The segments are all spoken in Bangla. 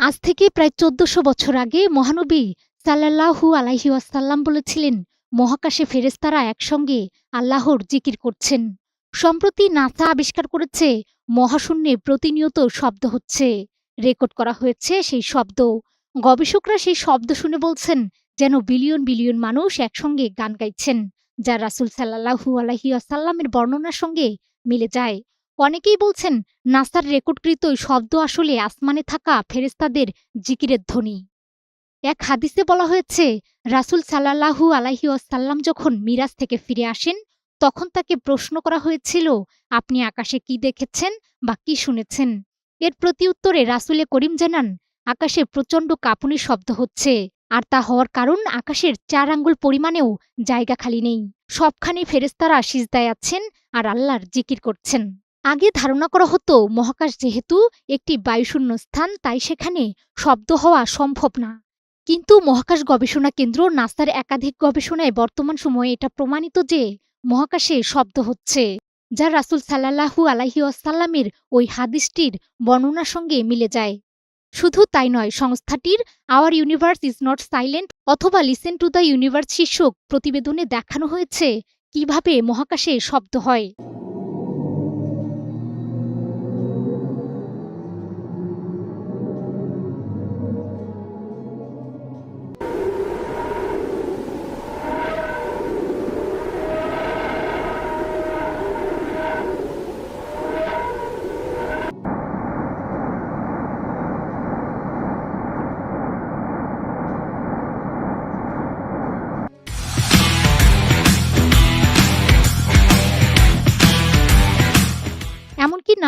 আজ থেকে প্রায় চোদ্দশো বছর আগে মহানবী সাল্লাল্লাহু আলাইহি ওয়াসাল্লাম বলেছিলেন, মহাকাশে ফেরেস্তারা একসঙ্গে আল্লাহর জিকির করছেন। সম্প্রতি নাসা আবিষ্কার করেছে, মহাশূন্যে প্রতিনিয়ত শব্দ হচ্ছে। রেকর্ড করা হয়েছে সেই শব্দ। গবেষকরা সেই শব্দ শুনে বলছেন, যেন বিলিয়ন বিলিয়ন মানুষ একসঙ্গে গান গাইছেন, যা রাসুল সাল্লাহু আলাহি আসাল্লামের বর্ণনার সঙ্গে মিলে যায়। অনেকেই বলছেন, নাসার রেকর্ডকৃত শব্দ আসলে আসমানে থাকা ফেরেস্তাদের জিকিরের ধ্বনি। এক হাদিসে বলা হয়েছে, রাসুল সাল্লাহু আলাহি আসাল্লাম যখন মিরাজ থেকে ফিরে আসেন, তখন তাকে প্রশ্ন করা হয়েছিল, আপনি আকাশে কি দেখেছেন বা কি শুনেছেন? এর প্রতি উত্তরে রাসুলে করিম জানান, আকাশে প্রচণ্ড কাঁপুনি শব্দ হচ্ছে, আর তা হওয়ার কারণ আকাশের চার আঙ্গুল পরিমাণেও জায়গা খালি নেই। সবখানে ফেরেস্তারা সিজদায় আছেন আর আল্লাহর জিকির করছেন। আগে ধারণা করা হতো, মহাকাশ যেহেতু একটি বায়ুশূন্য স্থান, তাই সেখানে শব্দ হওয়া সম্ভব না। কিন্তু মহাকাশ গবেষণা কেন্দ্র নাসার একাধিক গবেষণায় বর্তমান সময়ে এটা প্রমাণিত যে মহাকাশে শব্দ হচ্ছে, যা রাসুল সাল্লাহু আলাহি আসাল্লামের ওই হাদিসটির বর্ণনার সঙ্গে মিলে যায়। শুধু তাই নয়, সংস্থাটির our universe is not silent অথবা লিসেন টু দ্য ইউনিভার্স শীর্ষক প্রতিবেদনে দেখানো হয়েছে কীভাবে মহাকাশে শব্দ হয়।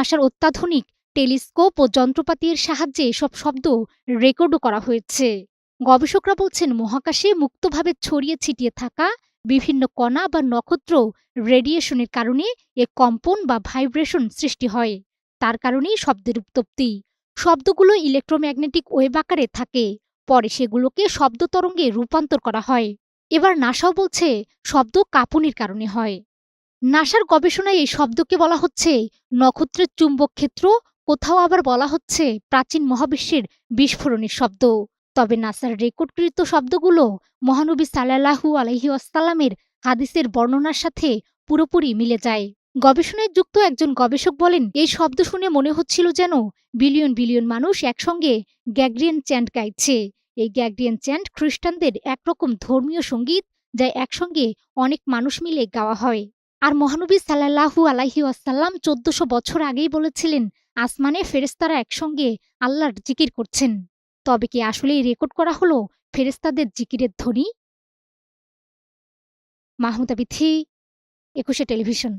নাসার অত্যাধুনিক টেলিস্কোপ ও যন্ত্রপাতির সাহায্যে সব শব্দ রেকর্ডও করা হয়েছে। গবেষকরা বলছেন, মহাকাশে মুক্তভাবে ছড়িয়ে ছিটিয়ে থাকা বিভিন্ন কণা বা নক্ষত্র রেডিয়েশনের কারণে এ কম্পন বা ভাইব্রেশন সৃষ্টি হয়। তার কারণেই শব্দের উত্তপ্তি শব্দগুলো ইলেকট্রোম্যাগনেটিক ওয়েব আকারে থাকে। পরে সেগুলোকে শব্দ তরঙ্গে রূপান্তর করা হয়। এবার নাসাও বলছে, শব্দ কাঁপুনির কারণে হয়। নাসার গবেষণায় এই শব্দকে বলা হচ্ছে নক্ষত্রের চুম্বক ক্ষেত্র। কোথাও আবার বলা হচ্ছে প্রাচীন মহাবিশ্বের বিস্ফোরণের শব্দ। তবে নাসার রেকর্ডকৃত শব্দগুলো মহানবী সাল্লাহু আলহি আসাল্লামের হাদিসের বর্ণনার সাথে পুরোপুরি মিলে যায়। গবেষণায় যুক্ত একজন গবেষক বলেন, এই শব্দ শুনে মনে হচ্ছিল যেন বিলিয়ন বিলিয়ন মানুষ একসঙ্গে গ্যাগ্রিয়ান চ্যান্ট গাইছে। এই গ্যাগ্রিয়ান চ্যান্ট খ্রিস্টানদের একরকম ধর্মীয় সংগীত যা একসঙ্গে অনেক মানুষ মিলে গাওয়া হয়। আর মহানবী সাল্লাহু আলাহি আসাল্লাম চোদ্দশো বছর আগেই বলেছিলেন, আসমানে ফেরেস্তারা একসঙ্গে আল্লাহর জিকির করছেন। তবে কি আসলেই রেকর্ড করা হলো ফেরেস্তাদের জিকিরের ধ্বনি? মাহমুদা বিথি, একুশে টেলিভিশন।